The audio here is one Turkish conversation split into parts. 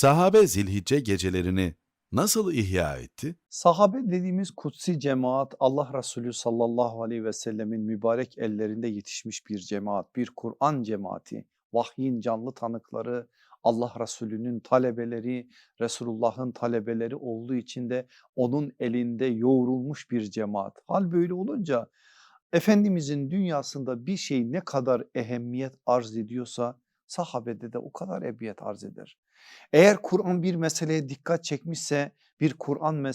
Sahabe zilhicce gecelerini nasıl ihya etti? Sahabe dediğimiz kutsi cemaat Allah Resulü sallallahu aleyhi ve sellemin mübarek ellerinde yetişmiş bir cemaat, bir Kur'an cemaati, vahyin canlı tanıkları, Allah Resulü'nün talebeleri, Resulullah'ın talebeleri olduğu için de onun elinde yoğrulmuş bir cemaat. Hal böyle olunca Efendimizin dünyasında bir şey ne kadar ehemmiyet arz ediyorsa sahabede de o kadar ebiyet arz eder. Eğer Kur'an bir meseleye dikkat çekmişse bir Kur'an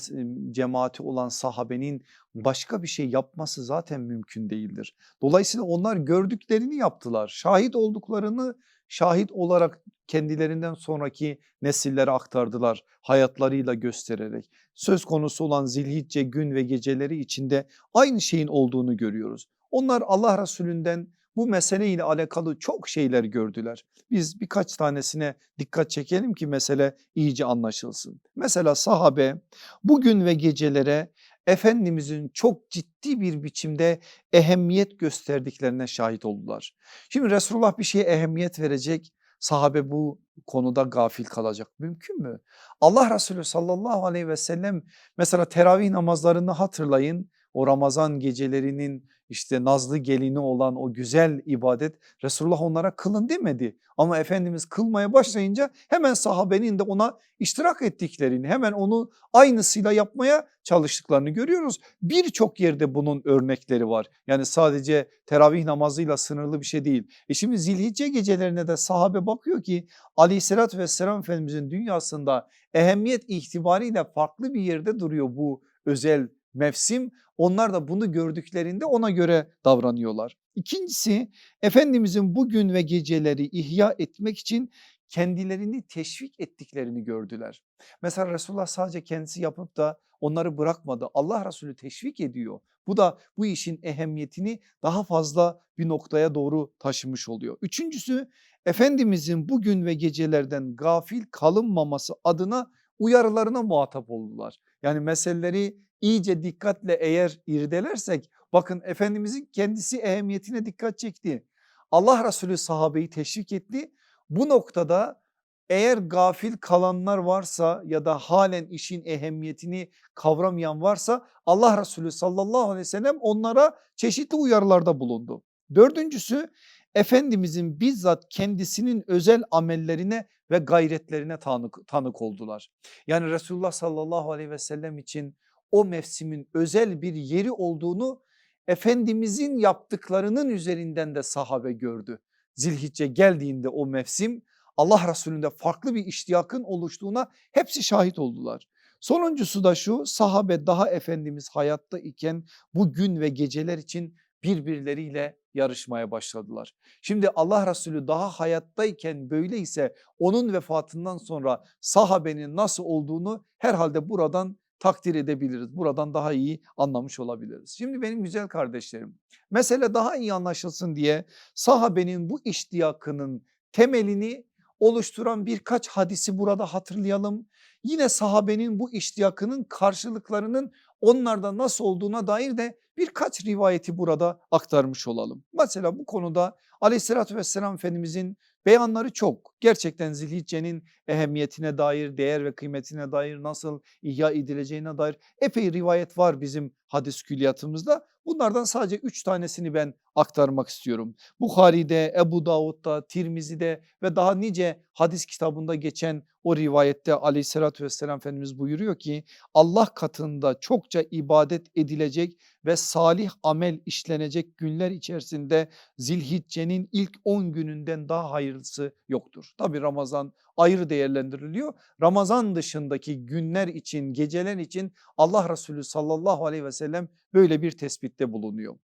cemaati olan sahabenin başka bir şey yapması zaten mümkün değildir. Dolayısıyla onlar gördüklerini yaptılar. Şahit olduklarını şahit olarak kendilerinden sonraki nesillere aktardılar hayatlarıyla göstererek. Söz konusu olan zilhicce gün ve geceleri içinde aynı şeyin olduğunu görüyoruz. Onlar Allah Resulünden bu meseleyle alakalı çok şeyler gördüler. Biz birkaç tanesine dikkat çekelim ki mesele iyice anlaşılsın. Mesela sahabe bugün ve gecelere Efendimizin çok ciddi bir biçimde ehemmiyet gösterdiklerine şahit oldular. Şimdi Resulullah bir şeye ehemmiyet verecek sahabe bu konuda gafil kalacak mümkün mü? Allah Resulü sallallahu aleyhi ve sellem mesela teravih namazlarını hatırlayın o Ramazan gecelerinin işte nazlı gelini olan o güzel ibadet Resulullah onlara kılın demedi. Ama Efendimiz kılmaya başlayınca hemen sahabenin de ona iştirak ettiklerini hemen onu aynısıyla yapmaya çalıştıklarını görüyoruz. Birçok yerde bunun örnekleri var. Yani sadece teravih namazıyla sınırlı bir şey değil. E şimdi zilhicce gecelerine de sahabe bakıyor ki aleyhissalatü vesselam Efendimizin dünyasında ehemmiyet itibariyle farklı bir yerde duruyor bu özel mevsim. Onlar da bunu gördüklerinde ona göre davranıyorlar. İkincisi Efendimizin bugün ve geceleri ihya etmek için kendilerini teşvik ettiklerini gördüler. Mesela Resulullah sadece kendisi yapıp da onları bırakmadı. Allah Resulü teşvik ediyor. Bu da bu işin ehemmiyetini daha fazla bir noktaya doğru taşımış oluyor. Üçüncüsü Efendimizin bugün ve gecelerden gafil kalınmaması adına uyarılarına muhatap oldular. Yani meseleleri iyice dikkatle eğer irdelersek bakın Efendimizin kendisi ehemmiyetine dikkat çekti. Allah Resulü sahabeyi teşvik etti. Bu noktada eğer gafil kalanlar varsa ya da halen işin ehemmiyetini kavramayan varsa Allah Resulü sallallahu aleyhi ve sellem onlara çeşitli uyarılarda bulundu. Dördüncüsü Efendimizin bizzat kendisinin özel amellerine ve gayretlerine tanık, tanık oldular. Yani Resulullah sallallahu aleyhi ve sellem için o mevsimin özel bir yeri olduğunu Efendimizin yaptıklarının üzerinden de sahabe gördü. Zilhicce geldiğinde o mevsim Allah Resulü'nde farklı bir iştiyakın oluştuğuna hepsi şahit oldular. Sonuncusu da şu sahabe daha Efendimiz hayatta iken bu gün ve geceler için birbirleriyle yarışmaya başladılar. Şimdi Allah Resulü daha hayattayken böyleyse onun vefatından sonra sahabenin nasıl olduğunu herhalde buradan takdir edebiliriz. Buradan daha iyi anlamış olabiliriz. Şimdi benim güzel kardeşlerim mesele daha iyi anlaşılsın diye sahabenin bu iştiyakının temelini oluşturan birkaç hadisi burada hatırlayalım. Yine sahabenin bu iştiyakının karşılıklarının onlarda nasıl olduğuna dair de birkaç rivayeti burada aktarmış olalım. Mesela bu konuda aleyhissalatü vesselam Efendimizin beyanları çok. Gerçekten zilhiccenin ehemmiyetine dair, değer ve kıymetine dair nasıl ihya edileceğine dair epey rivayet var bizim hadis külliyatımızda. Bunlardan sadece üç tanesini ben aktarmak istiyorum. Bukhari'de, Ebu Davud'da, Tirmizi'de ve daha nice hadis kitabında geçen o rivayette aleyhissalatü vesselam Efendimiz buyuruyor ki Allah katında çokça ibadet edilecek ve salih amel işlenecek günler içerisinde zilhiccenin ilk 10 gününden daha hayırlısı yoktur. Tabi Ramazan ayrı değerlendiriliyor. Ramazan dışındaki günler için geceler için Allah Resulü sallallahu aleyhi ve sellem böyle bir tespitte bulunuyor.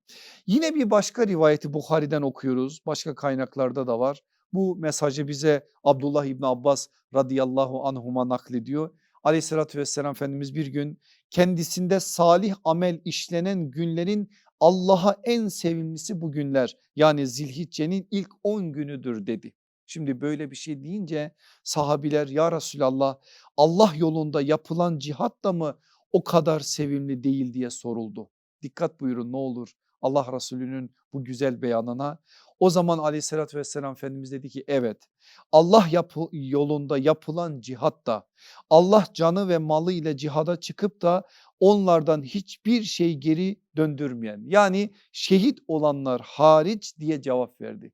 Yine bir başka rivayeti Bukhari'den okuyoruz başka kaynaklarda da var. Bu mesajı bize Abdullah İbni Abbas radıyallahu anhuma naklediyor. Aleyhissalatü vesselam Efendimiz bir gün kendisinde salih amel işlenen günlerin Allah'a en sevimlisi bu günler yani zilhiccenin ilk 10 günüdür dedi. Şimdi böyle bir şey deyince sahabiler ya Resulallah Allah yolunda yapılan cihat da mı o kadar sevimli değil diye soruldu. Dikkat buyurun ne olur Allah Resulü'nün bu güzel beyanına. O zaman aleyhissalatü vesselam Efendimiz dedi ki evet Allah yapı, yolunda yapılan cihatta Allah canı ve malı ile cihada çıkıp da onlardan hiçbir şey geri döndürmeyen yani şehit olanlar hariç diye cevap verdi.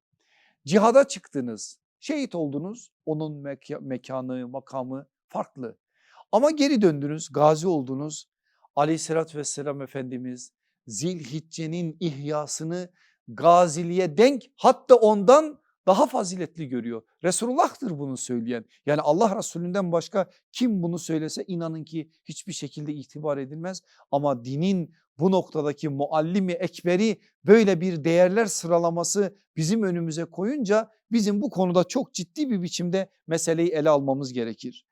Cihada çıktınız şehit oldunuz onun meka- mekanı makamı farklı ama geri döndünüz gazi oldunuz aleyhissalatü vesselam Efendimiz Zilhicce'nin ihyasını gaziliğe denk hatta ondan daha faziletli görüyor. Resulullah'tır bunu söyleyen. Yani Allah Resulünden başka kim bunu söylese inanın ki hiçbir şekilde itibar edilmez. Ama dinin bu noktadaki muallimi ekberi böyle bir değerler sıralaması bizim önümüze koyunca bizim bu konuda çok ciddi bir biçimde meseleyi ele almamız gerekir.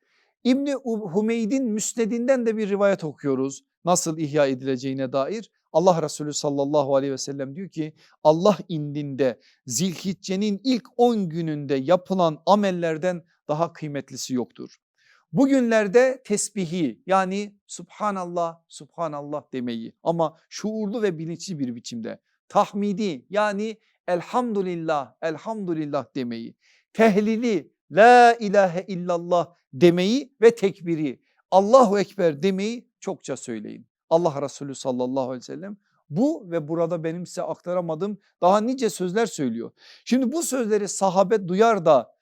İbni Humeyd'in müsnedinden de bir rivayet okuyoruz nasıl ihya edileceğine dair. Allah Resulü sallallahu aleyhi ve sellem diyor ki Allah indinde zilhiccenin ilk 10 gününde yapılan amellerden daha kıymetlisi yoktur. Bugünlerde tesbihi yani subhanallah subhanallah demeyi ama şuurlu ve bilinçli bir biçimde tahmidi yani elhamdülillah elhamdülillah demeyi tehlili la ilahe illallah demeyi ve tekbiri Allahu Ekber demeyi çokça söyleyin. Allah Resulü sallallahu aleyhi ve sellem bu ve burada benim size aktaramadığım daha nice sözler söylüyor. Şimdi bu sözleri sahabe duyar da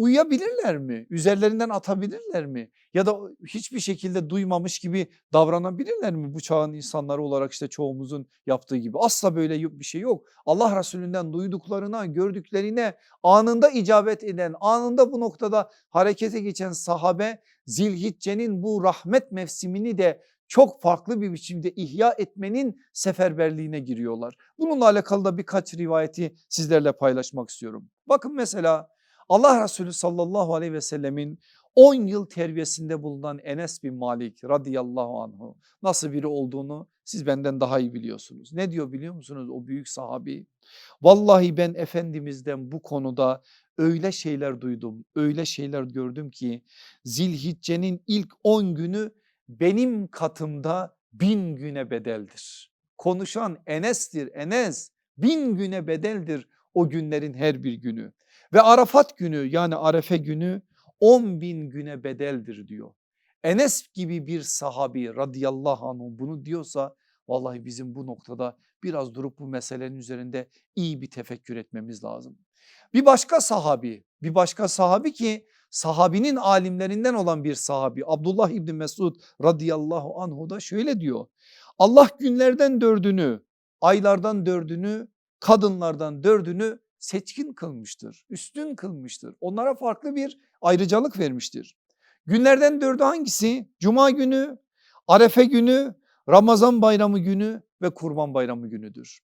uyuyabilirler mi? Üzerlerinden atabilirler mi? Ya da hiçbir şekilde duymamış gibi davranabilirler mi bu çağın insanları olarak işte çoğumuzun yaptığı gibi? Asla böyle bir şey yok. Allah Resulünden duyduklarına, gördüklerine anında icabet eden, anında bu noktada harekete geçen sahabe Zilhicce'nin bu rahmet mevsimini de çok farklı bir biçimde ihya etmenin seferberliğine giriyorlar. Bununla alakalı da birkaç rivayeti sizlerle paylaşmak istiyorum. Bakın mesela Allah Resulü sallallahu aleyhi ve sellemin 10 yıl terbiyesinde bulunan Enes bin Malik radıyallahu anhu nasıl biri olduğunu siz benden daha iyi biliyorsunuz. Ne diyor biliyor musunuz o büyük sahabi? Vallahi ben Efendimiz'den bu konuda öyle şeyler duydum, öyle şeyler gördüm ki Zilhicce'nin ilk 10 günü benim katımda bin güne bedeldir. Konuşan Enes'tir Enes bin güne bedeldir o günlerin her bir günü. Ve Arafat günü yani Arefe günü 10 bin güne bedeldir diyor. Enes gibi bir sahabi radıyallahu anh bunu diyorsa vallahi bizim bu noktada biraz durup bu meselenin üzerinde iyi bir tefekkür etmemiz lazım. Bir başka sahabi bir başka sahabi ki sahabinin alimlerinden olan bir sahabi Abdullah İbni Mesud radıyallahu anhu da şöyle diyor. Allah günlerden dördünü aylardan dördünü kadınlardan dördünü seçkin kılmıştır, üstün kılmıştır. Onlara farklı bir ayrıcalık vermiştir. Günlerden dördü hangisi? Cuma günü, Arefe günü, Ramazan bayramı günü ve Kurban bayramı günüdür.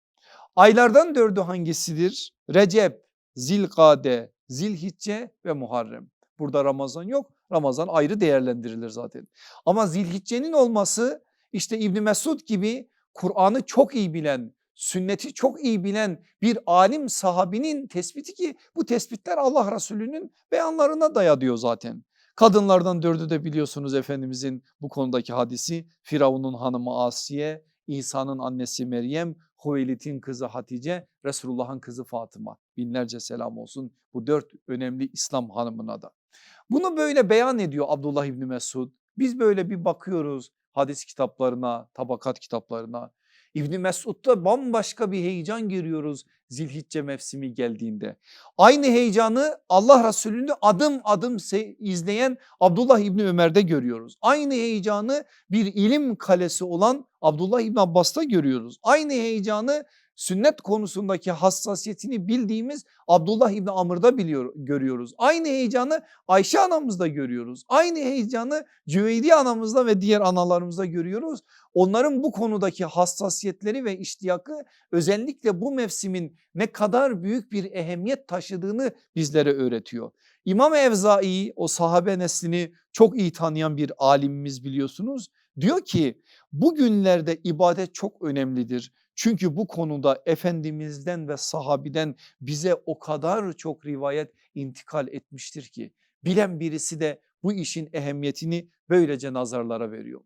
Aylardan dördü hangisidir? Recep, Zilkade, Zilhicce ve Muharrem. Burada Ramazan yok. Ramazan ayrı değerlendirilir zaten. Ama Zilhicce'nin olması işte İbni Mesud gibi Kur'an'ı çok iyi bilen, sünneti çok iyi bilen bir alim sahabinin tespiti ki bu tespitler Allah Resulü'nün beyanlarına dayanıyor zaten. Kadınlardan dördü de biliyorsunuz Efendimizin bu konudaki hadisi Firavun'un hanımı Asiye, İsa'nın annesi Meryem, Huveylit'in kızı Hatice, Resulullah'ın kızı Fatıma. Binlerce selam olsun bu dört önemli İslam hanımına da. Bunu böyle beyan ediyor Abdullah İbni Mesud. Biz böyle bir bakıyoruz hadis kitaplarına, tabakat kitaplarına. İbni Mesud'da bambaşka bir heyecan görüyoruz zilhicce mevsimi geldiğinde. Aynı heyecanı Allah Resulü'nü adım adım izleyen Abdullah İbni Ömer'de görüyoruz. Aynı heyecanı bir ilim kalesi olan Abdullah İbni Abbas'ta görüyoruz. Aynı heyecanı sünnet konusundaki hassasiyetini bildiğimiz Abdullah İbni Amr'da biliyor, görüyoruz. Aynı heyecanı Ayşe anamızda görüyoruz. Aynı heyecanı Cüveydi anamızda ve diğer analarımızda görüyoruz. Onların bu konudaki hassasiyetleri ve iştiyakı özellikle bu mevsimin ne kadar büyük bir ehemmiyet taşıdığını bizlere öğretiyor. İmam Evzai o sahabe neslini çok iyi tanıyan bir alimimiz biliyorsunuz. Diyor ki bugünlerde ibadet çok önemlidir. Çünkü bu konuda Efendimiz'den ve sahabiden bize o kadar çok rivayet intikal etmiştir ki bilen birisi de bu işin ehemmiyetini böylece nazarlara veriyor.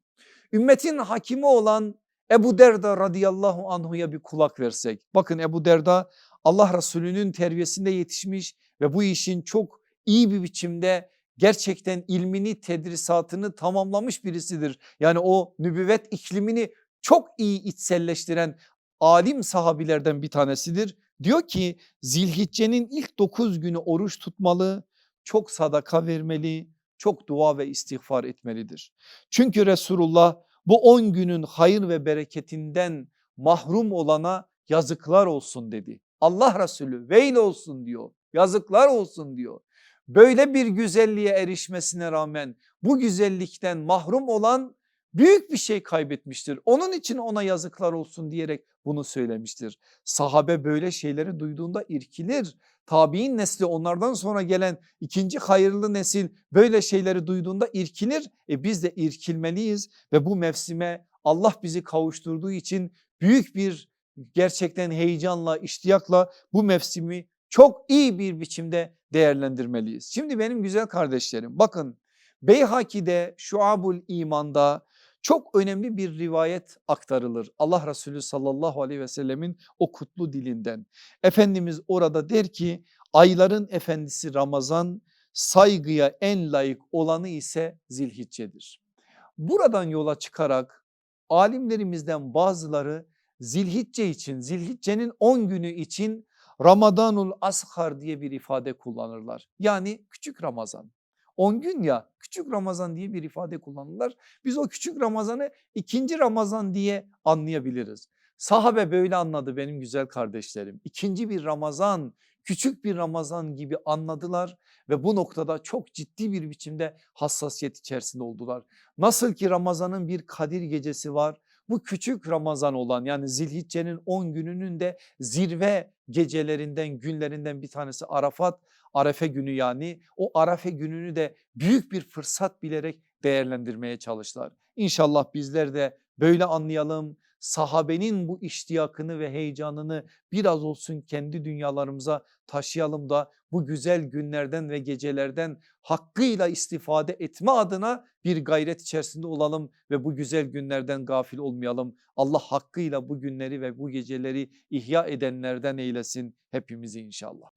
Ümmetin hakimi olan Ebu Derda radıyallahu anhuya bir kulak versek. Bakın Ebu Derda Allah Resulü'nün terbiyesinde yetişmiş ve bu işin çok iyi bir biçimde gerçekten ilmini tedrisatını tamamlamış birisidir. Yani o nübüvvet iklimini çok iyi içselleştiren alim sahabilerden bir tanesidir. Diyor ki zilhiccenin ilk 9 günü oruç tutmalı, çok sadaka vermeli, çok dua ve istiğfar etmelidir. Çünkü Resulullah bu 10 günün hayır ve bereketinden mahrum olana yazıklar olsun dedi. Allah Resulü veil olsun diyor. Yazıklar olsun diyor. Böyle bir güzelliğe erişmesine rağmen bu güzellikten mahrum olan büyük bir şey kaybetmiştir. Onun için ona yazıklar olsun diyerek bunu söylemiştir. Sahabe böyle şeyleri duyduğunda irkilir. Tabi'in nesli onlardan sonra gelen ikinci hayırlı nesil böyle şeyleri duyduğunda irkilir. E biz de irkilmeliyiz ve bu mevsime Allah bizi kavuşturduğu için büyük bir gerçekten heyecanla, iştiyakla bu mevsimi çok iyi bir biçimde değerlendirmeliyiz. Şimdi benim güzel kardeşlerim bakın Beyhaki'de Şuabul İman'da çok önemli bir rivayet aktarılır. Allah Resulü sallallahu aleyhi ve sellemin o kutlu dilinden. Efendimiz orada der ki ayların efendisi Ramazan saygıya en layık olanı ise zilhiccedir. Buradan yola çıkarak alimlerimizden bazıları zilhicce için zilhiccenin 10 günü için Ramadanul Ashar diye bir ifade kullanırlar. Yani küçük Ramazan. 10 gün ya küçük Ramazan diye bir ifade kullanırlar. Biz o küçük Ramazan'ı ikinci Ramazan diye anlayabiliriz. Sahabe böyle anladı benim güzel kardeşlerim. İkinci bir Ramazan, küçük bir Ramazan gibi anladılar ve bu noktada çok ciddi bir biçimde hassasiyet içerisinde oldular. Nasıl ki Ramazan'ın bir Kadir gecesi var. Bu küçük Ramazan olan yani Zilhicce'nin 10 gününün de zirve gecelerinden günlerinden bir tanesi Arafat Arefe günü yani o Arefe gününü de büyük bir fırsat bilerek değerlendirmeye çalıştılar. İnşallah bizler de böyle anlayalım. Sahabenin bu iştiyakını ve heyecanını biraz olsun kendi dünyalarımıza taşıyalım da bu güzel günlerden ve gecelerden hakkıyla istifade etme adına bir gayret içerisinde olalım ve bu güzel günlerden gafil olmayalım. Allah hakkıyla bu günleri ve bu geceleri ihya edenlerden eylesin hepimizi inşallah.